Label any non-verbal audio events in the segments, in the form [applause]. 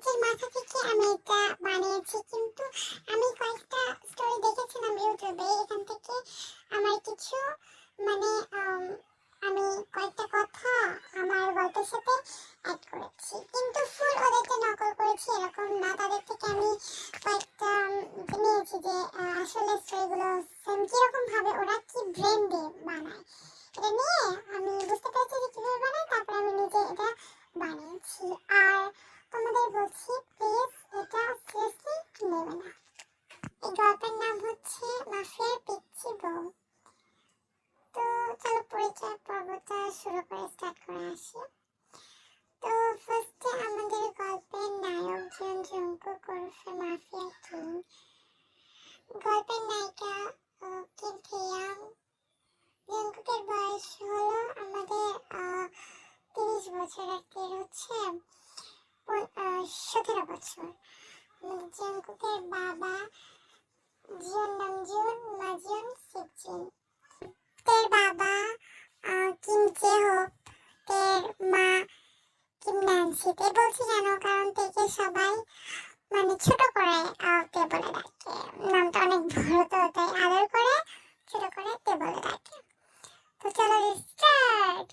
নিজের মাথা থেকে আমি এটা বানিয়েছি, কিন্তু আমি কয়েকটা স্টোরি দেখেছিলাম ইউটিউবে, এখান থেকে আমার কিছু মানে আমি কয়েকটা কথা আমার গল্পের সাথে অ্যাড করেছি। কিন্তু ফুল ওদেরকে নকল করেছি এরকম না, তাদের থেকে আমি কয়েকটা নিয়েছি যে আসলে স্টোরিগুলো সেম কীরকমভাবে ওরা কি ব্রেন দিয়ে বানায়, এটা নিয়ে আমি বুঝতে পেরেছি যে কীভাবে বানায়, তারপরে আমি নিজে এটা বানিয়েছি। আর তোমাদের বলছি প্লিজ এটা সিরিয়াসলি নেবে না। এই গল্পের নাম হচ্ছে মাফিয়ার পিচ্ছি বউ। তো চলো পরিচয় পর্বটা শুরু করে স্টার্ট করে আসি। তো ফার্স্টে আমাদের গল্পের নায়ক জন জঙ্কু ওরফে মাফিয়া কিং গল্পের নায়িকা আহ, কিম জঙ্কুকের বয়স হলো আমাদের তিরিশ বছর আর কে হচ্ছে সতেরো বছর জাংকুকের বাবা জিয়ন বাবা কিম জে তের মা কিম ন্যান্সি। তে বলছি কেন কারণ থেকে সবাই মানে ছোট করে আহ, তে বলে ডাকে নামটা অনেক বড় তো তাই আদর করে ছোট করে তে বলে ডাকে তো চলো স্টার্ট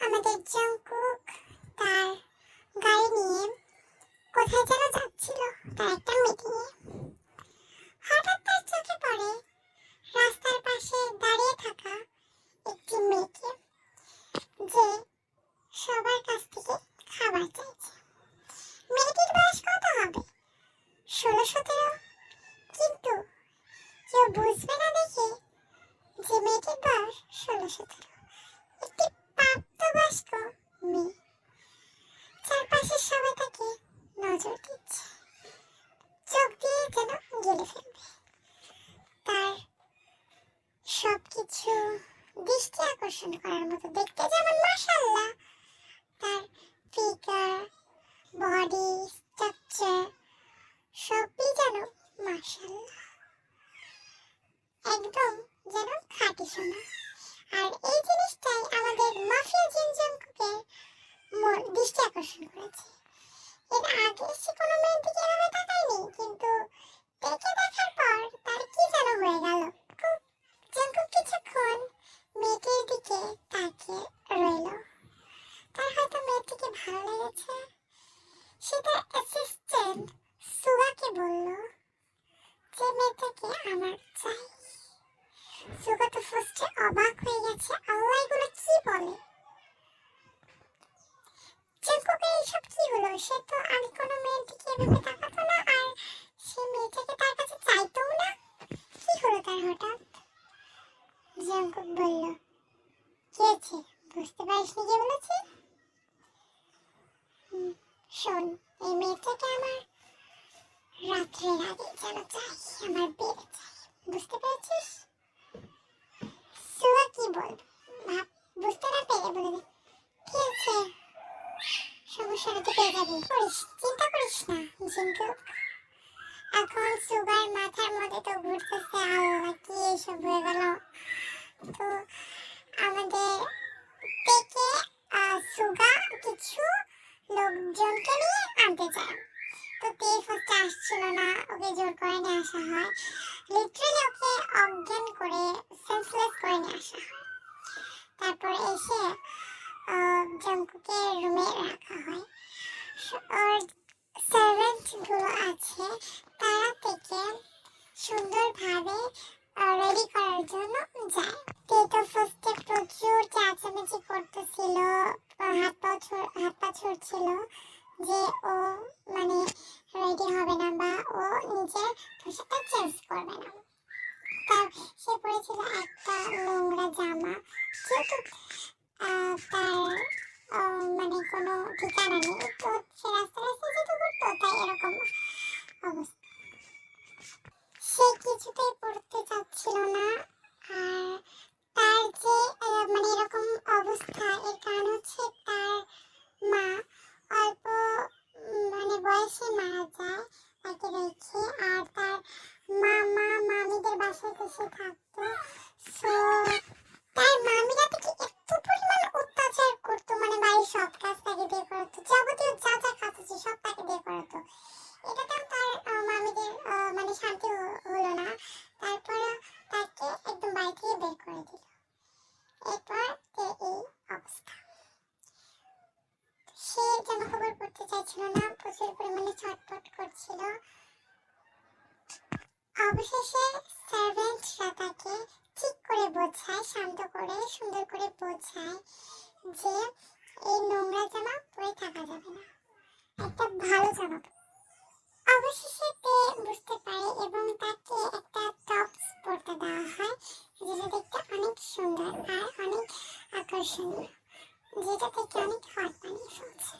আমাদের জঙ্কুক তার গাড়ি নিয়ে কোথায় যেন যাচ্ছিল তার একটা মিটিংয়ে হঠাৎ তার চোখে পড়ে রাস্তার পাশে দাঁড়িয়ে থাকা একটি মেয়েকে যে সবার কাছ থেকে খাবার চাইছে মেয়েটির বয়স কত হবে ষোলো সতেরো কিন্তু কেউ বুঝবে না দেখে যে মেয়েটির বয়স ষোলো সতেরো একটি প্রাপ্তবয়স্ক মেয়ে চারপাশের সবাই তাকে নজর দিচ্ছে চোখ দিয়ে যেন গেলে ফেলবে তার সবকিছু দৃষ্টি আকর্ষণ করার মতো দেখতে, যেমন মাশাল্লাহ তার ফিগার বডি স্ট্রাকচার সবই যেন মাশাল্লাহ একদম যেন খাঁটি সোনা। আর এই জিনিসটাই আমাদের মাফিয়া জিনজঙ্কুকে দৃষ্টি আকর্ষণ করেছে। এর আগে সে কোনো মেয়ের দিকে এভাবে তাকায়নি, কিন্তু Thank [laughs] you. সমস্যাটা তো পেয়ে যাবি। করিস, চিন্তা করিস না জিন্টু এখন সুগার মাথার মধ্যে তো ঘুরতেছে আল্লাহ, কি এইসব হয়ে গেল। তো আমাদের থেকে সুগা কিছু লোকজনকে নিয়ে আনতে চায়। তো তে ফার্স্টে আসছিল না, ওকে জোর করে নিয়ে আসা হয়। লিটারালি ওকে অজ্ঞান করে সেন্সলেস করে নিয়ে আসা হয়। তারপরে এসে জঙ্কুকে রুমে রাখা হয় স- ওর সার্ভেন্ট আছে। তারা থেকে সুন্দরভাবে রেডি করার জন্য যায়। তে ফার্স্টে প্রচুর চেঁচামেচি করতেছিল, হাত পা হাত পা ছড়ছিল যে ও মানে রেডি হবে না বা ও নিজের পোশাকটা চেঞ্জ করবে না। তার, সে পরেছিল একটা নোংরা জামা। যেহেতু তার মানে কোনো ঠিকানা নেই। তো সে রাস্তা রাস্তায় যেতে ঘুরতো তাই এরকম অবস্থা। সে কিছুতেই পড়তে চাচ্ছিল না। আর তার যে মানে এরকম অবস্থা, এর কারণ হচ্ছে তার মা অল্প মানে বয়সে মারা যায়, তাকে রেখে। আর তার মামা মামিদের বাসায় সে থাকতো। সো তার মামিরা থেকে সব কাজ তাকে দিয়ে করাতো যাবতীয় যা যা কাজ আছে সব তাকে দিয়ে করাতো এটাতেও তার মামিদের মানে শান্তি হলো না। তারপরে তাকে একদম বাড়ি থেকে বের করে দিল। এরপর এই অবস্থা। সে জামা কাপড় পরতে চাইছিল না, প্রচুর পরিমাণে ছটফট করছিল। অবশেষে সার্ভেন্টরা তাকে ঠিক করে বোঝায়, শান্ত করে, সুন্দর করে বোঝায় যে এই নোংরা জামা পরে থাকা যাবে না। একটা ভালো জামা। অবশেষে তে বুঝতে পারে এবং তাকে একটা টপস পরতে দেওয়া হয়, যেটা দেখতে অনেক সুন্দর আর অনেক আকর্ষণীয়, যেটা থেকে অনেক হট বানিয়ে ফেলছে।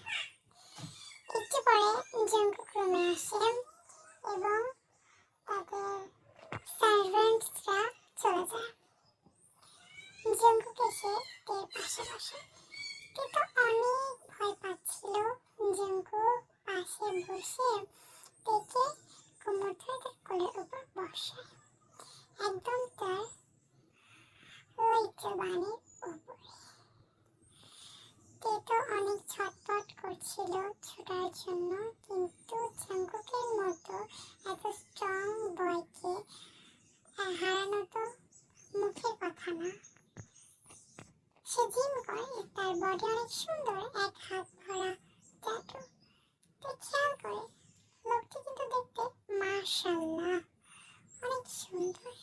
একটু পরে জঙ্কুক রুমে আসে এবং তাদের সার্ভেন্টসরা চলে যায়। জঙ্কুক এসে পাশে বসে। তো অনেক ভয় পাচ্ছিল। জঙ্কুক পাশে বসে তেকে কোমর ধরে কোলের উপর বসে। একদম তার ঐক্যবাণীর উপরে। তে অনেক ছটফট করছিল ছোটার জন্য, কিন্তু জঙ্কুকের মতো এত স্ট্রং বয়কে হারানো তো মুখের কথা না। সে জিম করে তার বডি অনেক সুন্দর, এক হাত ভরা ট্যাটু তো খেয়াল করে, লোকটি কিন্তু দেখতে মাশাল্লাহ অনেক সুন্দর।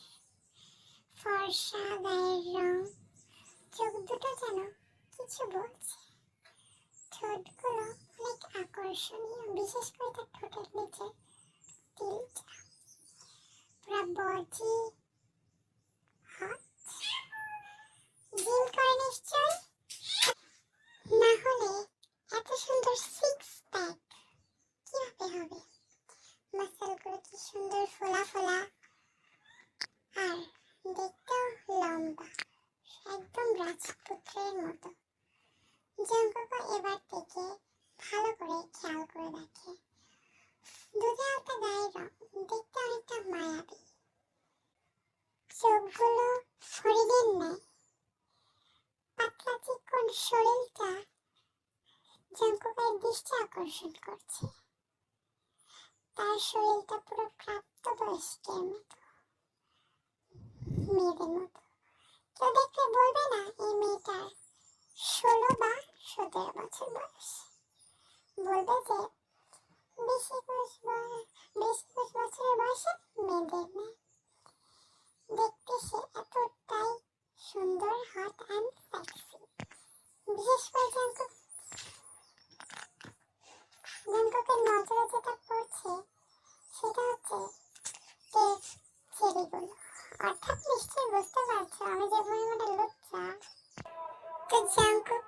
ফর্সা গায়ের রং, চোখ দুটো যেন কিছু বলছে। ঠোঁটগুলো অনেক আকর্ষণীয়, বিশেষ করে তার ঠোঁটের নিচে তিলটা। পুরো বডি হট জিম করে নিশ্চয় না হলে এত সুন্দর সিক্স প্যাক কীভাবে হবে মাসেলগুলো কি সুন্দর ফোলা ফোলা আর দেখতেও লম্বা একদম রাজপুত্রের মতো। জঙ্গক এবার থেকে ভালো করে খেয়াল করে দেখে। দুধে গায়ের রং, দেখতে অনেকটা মায়াবী। চোখগুলো হরিণের ন্যায়। পাতলা চিকন শরীরটা জঙ্গকের দৃষ্টি আকর্ষণ করছে। তার শরীরটা পুরো প্রাপ্তবয়স্কের মতো, মেয়েদের মতো। কেউ বলবে না, এই ষোলো বা সতেরো বছর বয়স। বলবে যে বিশ একুশ বিশ একুশ বছরের বয়সে মেয়েদের মেয়ে। দেখতে সে এতটাই সুন্দর হট অ্যান্ড সেক্সি বিশেষ করে জাঙ্কুক জাঙ্কুকের নজরে যেটা পড়ছে, সেটা হচ্ছে চেরিগুলো। অর্থাৎ নিশ্চয়ই বুঝতে পারছ আমি যে পরিমাণে লুচ্চা তো জাঙ্কুক